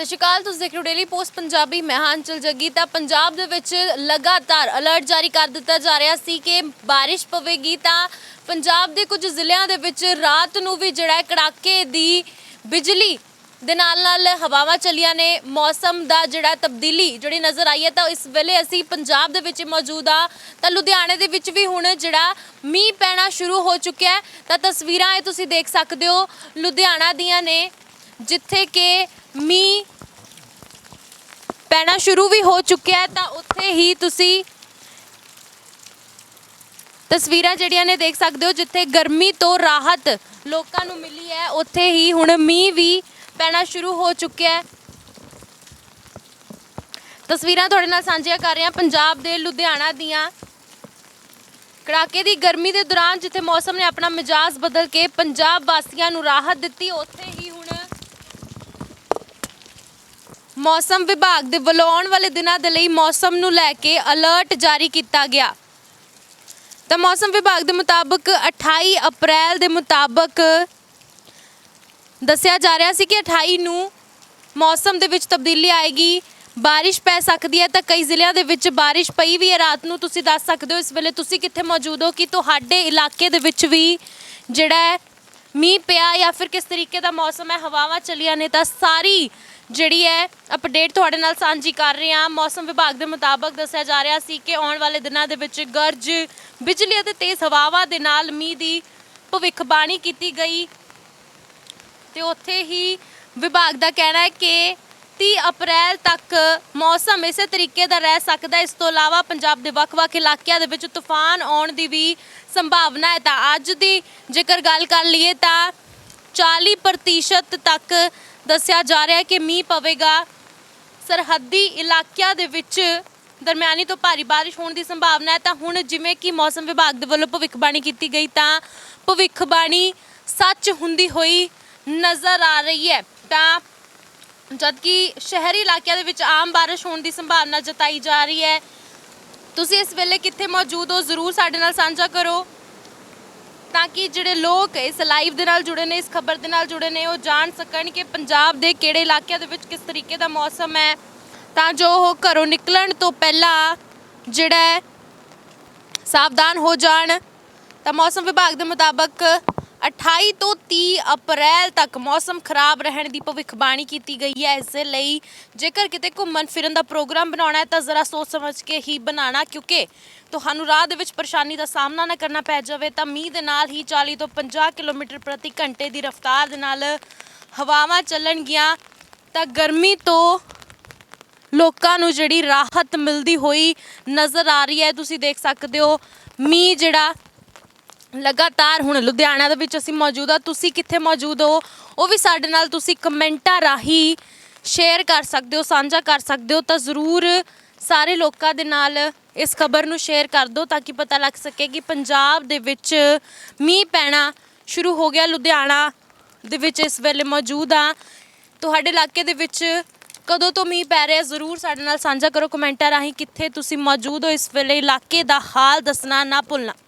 ਸਤਿ ਸ਼੍ਰੀ ਅਕਾਲ, ਤੁਸੀਂ ਦੇਖ ਰਹੇ ਹੋ ਡੇਲੀ ਪੋਸਟ ਪੰਜਾਬੀ, ਮੈਂ ਹਾਂ ਜੱਗੀ। ਤਾਂ ਪੰਜਾਬ ਦੇ ਵਿੱਚ ਲਗਾਤਾਰ ਅਲਰਟ ਜਾਰੀ ਕਰ ਦਿੱਤਾ ਜਾ ਰਿਹਾ ਸੀ ਕਿ ਬਾਰਿਸ਼ ਪਵੇਗੀ ਤਾਂ ਪੰਜਾਬ ਦੇ ਕੁਝ ਜ਼ਿਲ੍ਹਿਆਂ ਦੇ ਵਿੱਚ ਰਾਤ ਨੂੰ ਵੀ ਜਿਹੜਾ ਕੜਾਕੇ ਦੀ ਬਿਜਲੀ ਦੇ ਨਾਲ ਨਾਲ ਹਵਾਵਾਂ ਚੱਲੀਆਂ ਨੇ। ਮੌਸਮ ਦਾ ਜਿਹੜਾ ਤਬਦੀਲੀ ਜਿਹੜੀ ਨਜ਼ਰ ਆਈ ਹੈ ਤਾਂ ਇਸ ਵੇਲੇ ਅਸੀਂ ਪੰਜਾਬ ਦੇ ਵਿੱਚ ਮੌਜੂਦ ਆ ਤਾਂ ਲੁਧਿਆਣੇ ਦੇ ਵਿੱਚ ਵੀ ਹੁਣ ਜਿਹੜਾ ਮੀਂਹ ਪੈਣਾ ਸ਼ੁਰੂ ਹੋ ਚੁੱਕਿਆ ਹੈ। ਤਾਂ ਤਸਵੀਰਾਂ ਇਹ ਤੁਸੀਂ ਦੇਖ ਸਕਦੇ ਹੋ। ਲੁਧਿਆਣਾ ਦੀਆਂ ਨੇ, ਜਿੱਥੇ ਕਿ ਮੀਂਹ ਪੈਣਾ ਸ਼ੁਰੂ ਵੀ ਹੋ ਚੁੱਕਿਆ ਤਾਂ ਉੱਥੇ ਹੀ ਤੁਸੀਂ ਤਸਵੀਰਾਂ ਜਿਹੜੀਆਂ ਨੇ ਦੇਖ ਸਕਦੇ ਹੋ, ਜਿੱਥੇ ਗਰਮੀ ਤੋਂ ਰਾਹਤ ਲੋਕਾਂ ਨੂੰ ਮਿਲੀ ਹੈ, ਉੱਥੇ ਹੀ ਹੁਣ ਮੀਂਹ ਵੀ ਪੈਣਾ ਸ਼ੁਰੂ ਹੋ ਚੁੱਕਿਆ ਹੈ। ਤਸਵੀਰਾਂ ਤੁਹਾਡੇ ਨਾਲ ਸਾਂਝੀਆਂ ਕਰ ਰਹੇ ਹਾਂ, ਪੰਜਾਬ ਦੇ ਲੁਧਿਆਣਾ ਦੀਆਂ। ਕੜਾਕੇ ਦੀ ਗਰਮੀ ਦੇ ਦੌਰਾਨ ਜਿੱਥੇ ਮੌਸਮ ਨੇ ਆਪਣਾ ਮਿਜਾਜ਼ ਬਦਲ ਕੇ ਪੰਜਾਬ ਵਾਸੀਆਂ ਨੂੰ ਰਾਹਤ ਦਿੱਤੀ, ਉੱਥੇ ਹੀ ਹੁਣ ਮੌਸਮ ਵਿਭਾਗ ਦੇ ਵੱਲੋਂ ਆਉਣ ਵਾਲੇ ਦਿਨਾਂ ਦੇ ਲਈ ਮੌਸਮ ਨੂੰ ਲੈ ਕੇ ਅਲਰਟ ਜਾਰੀ ਕੀਤਾ ਗਿਆ। ਤਾਂ ਮੌਸਮ ਵਿਭਾਗ ਦੇ ਮੁਤਾਬਕ 28 ਅਪ੍ਰੈਲ ਦੇ ਮੁਤਾਬਕ ਦੱਸਿਆ ਜਾ ਰਿਹਾ ਸੀ ਕਿ 28 ਨੂੰ ਮੌਸਮ ਦੇ ਵਿੱਚ ਤਬਦੀਲੀ ਆਏਗੀ। ਬਾਰਿਸ਼ ਪੈ ਸਕਦੀ ਹੈ ਤਾਂ ਕਈ ਜ਼ਿਲ੍ਹਿਆਂ ਦੇ ਵਿੱਚ ਬਾਰਿਸ਼ ਪਈ ਵੀ ਹੈ। ਰਾਤ ਨੂੰ ਤੁਸੀਂ ਦੱਸ ਸਕਦੇ ਹੋ ਇਸ ਵੇਲੇ ਤੁਸੀਂ ਕਿੱਥੇ ਮੌਜੂਦ ਹੋ ਕਿ ਤੁਹਾਡੇ ਇਲਾਕੇ ਦੇ ਵਿੱਚ ਵੀ ਜਿਹੜਾ ਮੀਂਹ ਪਿਆ ਜਾਂ ਫਿਰ ਕਿਸ ਤਰੀਕੇ ਦਾ ਮੌਸਮ ਹੈ, ਹਵਾਵਾਂ ਚੱਲੀਆਂ ਨੇ ਤਾਂ ਸਾਰੀ ਜਿਹੜੀ ਹੈ ਅਪਡੇਟ ਤੁਹਾਡੇ ਨਾਲ ਸਾਂਝੀ ਕਰ ਰਹੇ ਹਾਂ। ਮੌਸਮ ਵਿਭਾਗ ਦੇ ਮੁਤਾਬਕ ਦੱਸਿਆ ਜਾ ਰਿਹਾ ਸੀ ਕਿ ਆਉਣ ਵਾਲੇ ਦਿਨਾਂ ਦੇ ਵਿੱਚ ਗਰਜ, ਬਿਜਲੀ ਅਤੇ ਤੇਜ਼ ਹਵਾਵਾਂ ਦੇ ਨਾਲ ਮੀਂਹ ਦੀ ਭਵਿੱਖਬਾਣੀ ਕੀਤੀ ਗਈ। ਤੇ ਉੱਥੇ ਹੀ ਵਿਭਾਗ ਦਾ ਕਹਿਣਾ ਹੈ ਕਿ 30 ਅਪ੍ਰੈਲ ਤੱਕ ਮੌਸਮ ਇਸੇ ਤਰੀਕੇ ਦਾ ਰਹਿ ਸਕਦਾ ਇਸ ਤੋਂ ਇਲਾਵਾ ਪੰਜਾਬ ਦੇ ਵੱਖ-ਵੱਖ ਇਲਾਕਿਆਂ ਦੇ ਵਿੱਚ ਤੂਫਾਨ ਆਉਣ ਦੀ ਵੀ ਸੰਭਾਵਨਾ ਹੈ। ਤਾਂ ਅੱਜ ਦੀ ਜੇਕਰ ਗੱਲ ਕਰ ਲਈਏ ਤਾਂ 40% ਤੱਕ ਦੱਸਿਆ ਜਾ ਰਿਹਾ ਹੈ ਕਿ ਮੀਂਹ ਪਵੇਗਾ। ਸਰਹੱਦੀ ਇਲਾਕਿਆਂ ਦੇ ਵਿੱਚ ਦਰਮਿਆਨੀ ਤੋਂ ਭਾਰੀ ਬਾਰਿਸ਼ ਹੋਣ ਦੀ ਸੰਭਾਵਨਾ ਹੈ। ਤਾਂ ਹੁਣ ਜਿਵੇਂ ਕਿ ਮੌਸਮ ਵਿਭਾਗ ਦੇ ਵੱਲੋਂ ਭਵਿੱਖਬਾਣੀ ਕੀਤੀ ਗਈ ਤਾਂ ਭਵਿੱਖਬਾਣੀ ਸੱਚ ਹੁੰਦੀ ਹੋਈ ਨਜ਼ਰ ਆ ਰਹੀ ਹੈ। ਤਾਂ ਜਦਕਿ ਸ਼ਹਿਰੀ ਇਲਾਕਿਆਂ ਦੇ ਵਿੱਚ ਆਮ ਬਾਰਿਸ਼ ਹੋਣ ਦੀ ਸੰਭਾਵਨਾ ਜਤਾਈ ਜਾ ਰਹੀ ਹੈ, ਤੁਸੀਂ ਇਸ ਵੇਲੇ ਕਿੱਥੇ ਮੌਜੂਦ ਹੋ ਜ਼ਰੂਰ ਸਾਡੇ ਨਾਲ ਸਾਂਝਾ ਕਰੋ, ਤਾਂ ਕਿ ਜਿਹੜੇ ਲੋਕ ਇਸ ਲਾਈਵ ਦੇ ਨਾਲ ਜੁੜੇ ਨੇ, ਇਸ ਖਬਰ ਦੇ ਨਾਲ ਜੁੜੇ ਨੇ, ਉਹ ਜਾਣ ਸਕਣ ਕਿ ਪੰਜਾਬ ਦੇ ਕਿਹੜੇ ਇਲਾਕਿਆਂ ਦੇ ਵਿੱਚ ਕਿਸ ਤਰੀਕੇ ਦਾ ਮੌਸਮ ਹੈ। ਤਾਂ ਜੋ ਉਹ ਘਰੋਂ ਨਿਕਲਣ ਤੋਂ ਪਹਿਲਾਂ ਜਿਹੜਾ ਸਾਵਧਾਨ ਹੋ ਜਾਣ। ਤਾਂ ਮੌਸਮ ਵਿਭਾਗ ਦੇ ਮੁਤਾਬਕ 28 ਤੋਂ 30 ਅਪ੍ਰੈਲ ਤੱਕ ਮੌਸਮ ਖਰਾਬ ਰਹਿਣ ਦੀ ਭਵਿੱਖਬਾਣੀ ਕੀਤੀ ਗਈ ਹੈ। ਇਸ ਦੇ ਲਈ ਜੇਕਰ ਕਿਤੇ ਘੁੰਮਣ ਫਿਰਨ ਦਾ ਪ੍ਰੋਗਰਾਮ ਬਣਾਉਣਾ ਹੈ, ਤਾਂ ਜ਼ਰਾ ਸੋਚ ਸਮਝ ਕੇ ਹੀ ਬਣਾਉਣਾ, ਕਿਉਂਕਿ ਤੁਹਾਨੂੰ ਰਾਹ ਦੇ ਵਿੱਚ ਪਰੇਸ਼ਾਨੀ ਦਾ ਸਾਹਮਣਾ ਨਾ ਕਰਨਾ ਪੈ ਜਾਵੇ, ਤਾਂ ਮੀਂਹ ਦੇ ਨਾਲ ਹੀ 40 ਤੋਂ 50 ਕਿਲੋਮੀਟਰ ਪ੍ਰਤੀ ਘੰਟੇ ਦੀ ਰਫ਼ਤਾਰ ਦੇ ਨਾਲ ਹਵਾਵਾਂ ਚੱਲਣਗੀਆਂ। ਤਾਂ ਗਰਮੀ ਤੋਂ ਲੋਕਾਂ ਨੂੰ ਜਿਹੜੀ ਰਾਹਤ ਮਿਲਦੀ ਹੋਈ ਨਜ਼ਰ ਆ ਰਹੀ ਹੈ, ਤੁਸੀਂ ਦੇਖ ਸਕਦੇ ਹੋ ਮੀਂਹ ਜਿਹੜਾ ਲਗਾਤਾਰ ਹੁਣ ਲੁਧਿਆਣਾ ਦੇ ਵਿੱਚ ਅਸੀਂ ਮੌਜੂਦ ਆ ਤੁਸੀਂ ਕਿੱਥੇ ਮੌਜੂਦ ਹੋ? ਉਹ ਵੀ ਸਾਡੇ ਨਾਲ ਤੁਸੀਂ ਕਮੈਂਟਾਂ ਰਾਹੀਂ ਸ਼ੇਅਰ ਕਰ ਸਕਦੇ ਹੋ, ਸਾਂਝਾ ਕਰ ਸਕਦੇ ਹੋ ਤਾਂ ਜ਼ਰੂਰ ਸਾਰੇ ਲੋਕਾਂ ਦੇ ਨਾਲ ਇਸ ਖਬਰ ਨੂੰ ਸ਼ੇਅਰ ਕਰ ਦਿਓ ਤਾਂ ਕਿ ਪਤਾ ਲੱਗ ਸਕੇ ਕਿ ਪੰਜਾਬ ਦੇ ਵਿੱਚ ਮੀਂਹ ਪੈਣਾ ਸ਼ੁਰੂ ਹੋ ਗਿਆ। ਲੁਧਿਆਣਾ ਦੇ ਵਿੱਚ ਇਸ ਵੇਲੇ ਮੌਜੂਦ ਆ ਤੁਹਾਡੇ ਇਲਾਕੇ ਦੇ ਵਿੱਚ ਕਦੋਂ ਤੋਂ ਮੀਂਹ ਪੈ ਰਿਹਾ? ਜ਼ਰੂਰ ਸਾਡੇ ਨਾਲ ਸਾਂਝਾ ਕਰੋ ਕਮੈਂਟਾਂ ਰਾਹੀਂ ਕਿੱਥੇ ਤੁਸੀਂ ਮੌਜੂਦ ਹੋ। ਇਸ ਵੇਲੇ ਇਲਾਕੇ ਦਾ ਹਾਲ ਦੱਸਣਾ ਨਾ ਭੁੱਲਣਾ।